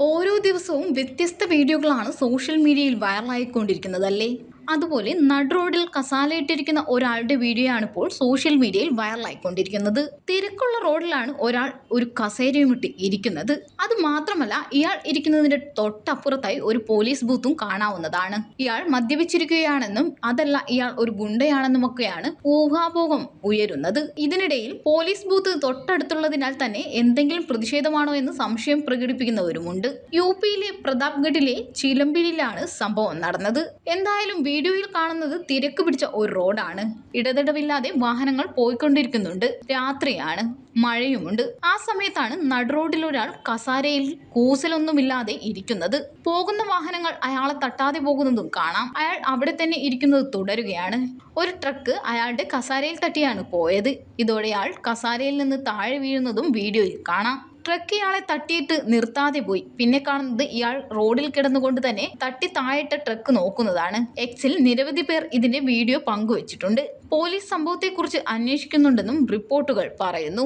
ഓരോ ദിവസവും വ്യത്യസ്ത വീഡിയോകളാണ് സോഷ്യൽ മീഡിയയിൽ വൈറലായിക്കൊണ്ടിരിക്കുന്നത് അല്ലേ അതുപോലെ നടുറോഡിൽ കസാലയിട്ടിരിക്കുന്ന ഒരാളുടെ വീഡിയോ ആണ് ഇപ്പോൾ സോഷ്യൽ മീഡിയയിൽ വൈറലായിക്കൊണ്ടിരിക്കുന്നത്. തിരക്കുള്ള റോഡിലാണ് ഒരാൾ ഒരു കസേരയുമിട്ട് ഇരിക്കുന്നത്. അത് മാത്രമല്ല ഇയാൾ ഇരിക്കുന്നതിന്റെ തൊട്ടപ്പുറത്തായി ഒരു പോലീസ് ബൂത്തും കാണാവുന്നതാണ്. ഇയാൾ മദ്യപിച്ചിരിക്കുകയാണെന്നും അതല്ല ഇയാൾ ഒരു ഗുണ്ടയാണെന്നുമൊക്കെയാണ് ഊഹാപോഹം ഉയരുന്നത്. ഇതിനിടയിൽ പോലീസ് ബൂത്ത് തൊട്ടടുത്തുള്ളതിനാൽ തന്നെ എന്തെങ്കിലും പ്രതിഷേധമാണോ എന്ന് സംശയം പ്രകടിപ്പിക്കുന്നവരുമുണ്ട്. യു പിയിലെ പ്രതാപ്ഗഡിലെ ചിലമ്പിലാണ് സംഭവം നടന്നത്. എന്തായാലും വീഡിയോയിൽ കാണുന്നത് തിരക്ക് പിടിച്ച ഒരു റോഡാണ്. ഇടതടവില്ലാതെ വാഹനങ്ങൾ പോയിക്കൊണ്ടിരിക്കുന്നുണ്ട്. രാത്രിയാണ്. മഴയുമുണ്ട്. ആ സമയത്താണ് നടുറോഡിൽ ഒരാൾ കസാരയിൽ കൂസലൊന്നുമില്ലാതെ ഇരിക്കുന്നത്. പോകുന്ന വാഹനങ്ങൾ അയാളെ തട്ടാതെ പോകുന്നതും കാണാം. അയാൾ അവിടെ തന്നെ ഇരിക്കുന്നത് തുടരുകയാണ്. ഒരു ട്രക്ക് അയാളുടെ കസാരയിൽ തട്ടിയാണ് പോയത്. ഇതോടെ അയാൾ കസാരയിൽ നിന്ന് താഴെ വീഴുന്നതും വീഡിയോയിൽ കാണാം. ട്രക്ക് ഇയാളെ തട്ടിയിട്ട് നിർത്താതെ പോയി. പിന്നെ കാണുന്നത് ഇയാൾ റോഡിൽ കിടന്നുകൊണ്ട് തന്നെ തട്ടി താഴിട്ട ട്രക്ക് നോക്കുന്നതാണ്. എക്സിൽ നിരവധി പേർ ഇതിന്റെ വീഡിയോ പങ്കുവച്ചിട്ടുണ്ട്. പോലീസ് സംഭവത്തെക്കുറിച്ച് അന്വേഷിക്കുന്നുണ്ടെന്നും റിപ്പോർട്ടുകൾ പറയുന്നു.